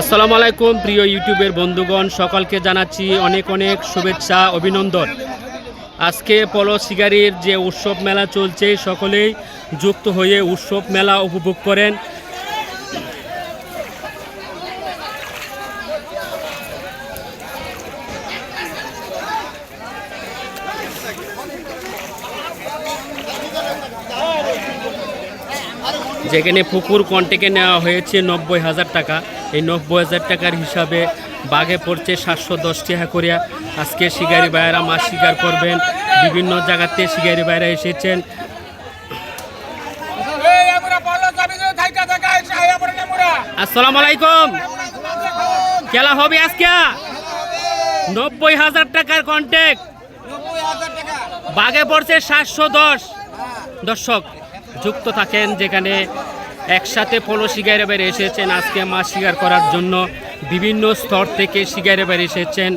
আসসালামু আলাইকুম, প্রিয় ইউটিউবের বন্ধুগণ। সকলকে জানাচ্ছি অনেক অনেক শুভেচ্ছা, অভিনন্দন। আজকে পলো শিকারির যে উৎসব মেলা চলছে, সকলেই যুক্ত হয়ে উৎসব মেলা উপভোগ করেন। যেখানে পুকুর কন্টেকে নেওয়া হয়েছে নব্বই হাজার টাকা। এই নব্বই হাজার টাকার হিসাবে বাঘে পড়ছে সাতশো দশ টাকা করিয়া। আজকে শিকারি ভাইয়েরা মাছ শিকার করবেন। বিভিন্ন জায়গাতে শিকারি ভাইয়েরা এসেছেন। আসসালামু আলাইকুম। খেলা হবে আজকে? নব্বই হাজার টাকার কন্টেক্ট বাঘে পড়ছে সাতশো দশ। দর্শক যুক্ত থাকেন, যেখানে একসাথে পলো শিকারে বাইরে এসেছেন। আজকে মা শিকার করার জন্য বিভিন্ন স্তর থেকে শিগারে বাইরে এসেছেন।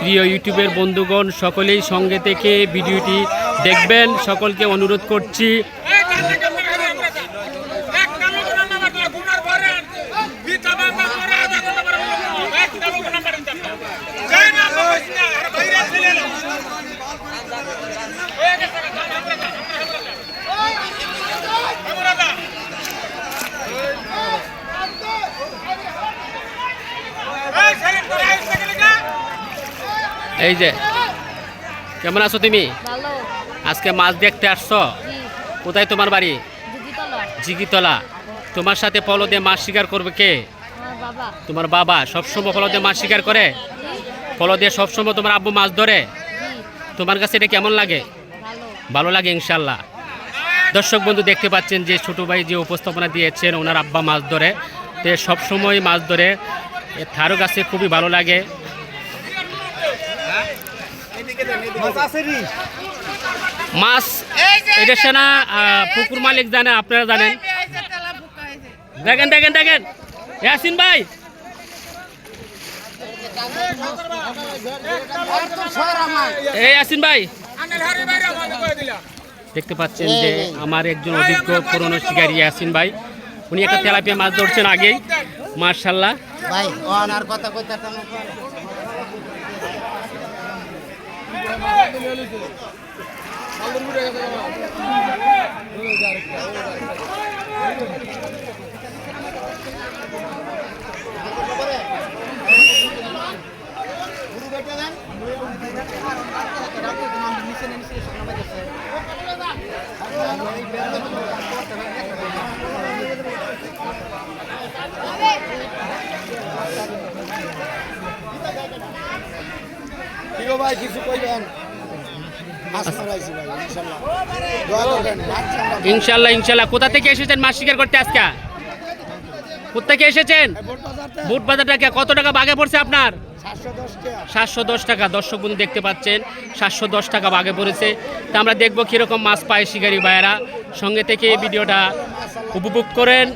প্রিয় ইউটিউবের বন্ধুগণ, সকলেই সঙ্গে থেকে ভিডিওটি দেখবেন। সকলকে অনুরোধ করছি এই যে কেমন আছো তুমি? আজকে মাছ দেখতে আসছো? কোথায় তোমার বাড়ি? জিগিতলা। তোমার সাথে পলো দিয়ে মাছ শিকার করবে কে? তোমার বাবা সবসময় পলো দিয়ে মাছ শিকার করে? পলো দিয়ে সবসময় তোমার আব্বু মাছ ধরে? তোমার কাছে এটা কেমন লাগে? ভালো। লাগে ইনশাল্লাহ দর্শক বন্ধু দেখতে পাচ্ছেন যে ছোটো ভাই যে উপস্থাপনা দিয়েছেন ওনার আব্বা মাছ ধরে। তো সবসময় মাছ ধরে। এ থারো গাছে খুবই ভালো লাগে। মাছ এটা না পুকুর মালিক জানে আপনারা জানেন। দেখেন দেখেন দেখেন। ইয়াসিন ভাই। এই ইয়াসিন ভাই। দেখতে পাচ্ছেন যে আমার একজন অভিজ্ঞ পুরনো শিকারী ইয়াসিন ভাই। উনি একটা তেলাপিয়া মাছ ধরছেন আগেই। মার্শাল্লাহ ভাই কথা কইতে ভাই কিছু কইবেন? ইনশাল্লাহ। ইনশাল্লাহ কোথা থেকে এসেছেন মাছ শিকার করতে আজকে? কোথা থেকে এসেছেন? বুট বাজারটা কত টাকা বাগে পড়ছে আপনার? সাতশো দশ টাকা। দর্শক বন্ধু দেখতে পাচ্ছেন সাতশো দশ টাকা বাগে পড়েছে। তা আমরা দেখব কীরকম মাছ পায় শিকারি ভাইয়েরা। সঙ্গে থেকে ভিডিওটা উপভোগ করেন।